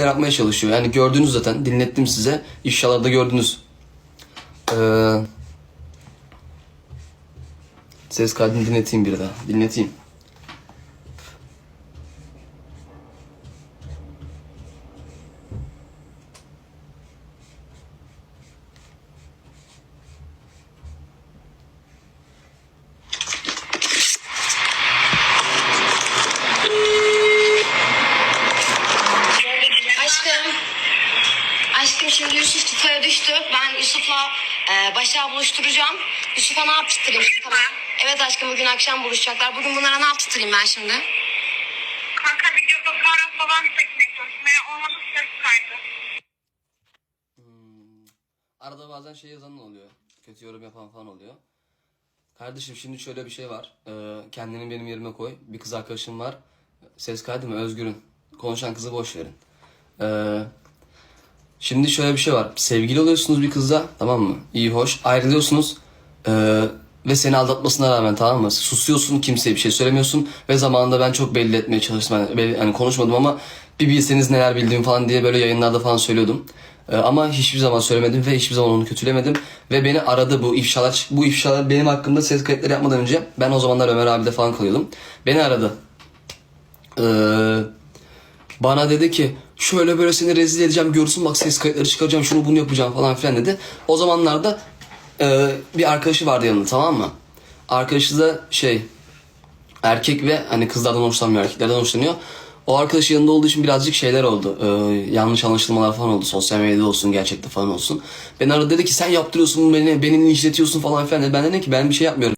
yapmaya çalışıyor. Yani gördünüz zaten. Dinlettim size. İnşallah da gördünüz. Ee, ses kaydını dinleteyim bir daha. Dinleteyim. Aşkım. Aşkım şimdi Yusuf tutuya düştü. Ben Yusuf'la e, Başak'ı buluşturacağım. Yusuf'a ne yaptırayım şimdi tamam. Evet aşkım bugün akşam buluşacaklar. Bugün bunlara ne yaptırayım ben şimdi? Kanka video fotoğraf falan çekmeye çalışmaya olmadı ses kaydı. Arada bazen şey yazan oluyor. Kötü yorum yapan falan oluyor. Kardeşim şimdi şöyle bir şey var. Ee, kendini benim yerime koy. Bir kız arkadaşım var. Ses kaydı mı? Özgür'ün. Konuşan kızı boş verin. Ee, şimdi şöyle bir şey var. Sevgili oluyorsunuz bir kızla. Tamam mı? İyi hoş. Ayrılıyorsunuz. Ee, ve seni aldatmasına rağmen tamam mı? Susuyorsun. Kimseye bir şey söylemiyorsun. Ve zamanında ben çok belli etmeye çalıştım. Yani, belli- hani konuşmadım ama bir bilseniz neler bildiğimi falan diye böyle yayınlarda falan söylüyordum. Ee, ama hiçbir zaman söylemedim ve hiçbir zaman onu kötülemedim. Ve beni aradı bu ifşalar. Bu ifşalar benim hakkımda ses kayıtları yapmadan önce ben o zamanlar Ömer abide falan kalıyordum. Beni aradı. Ee, bana dedi ki şöyle böyle seni rezil edeceğim görsün bak ses kayıtları çıkaracağım şunu bunu yapacağım falan filan dedi. O zamanlarda e, bir arkadaşı vardı yanında tamam mı? Arkadaşı da şey erkek ve hani kızlardan hoşlanmıyor erkeklerden hoşlanıyor. O arkadaş yanında olduğu için birazcık şeyler oldu. Ee, yanlış anlaşılmalar falan oldu. Sosyal medyada olsun, gerçekte falan olsun. Beni aradı dedi ki sen yaptırıyorsun beni, beni işletiyorsun falan filan dedi. Ben dedim ki ben bir şey yapmıyorum.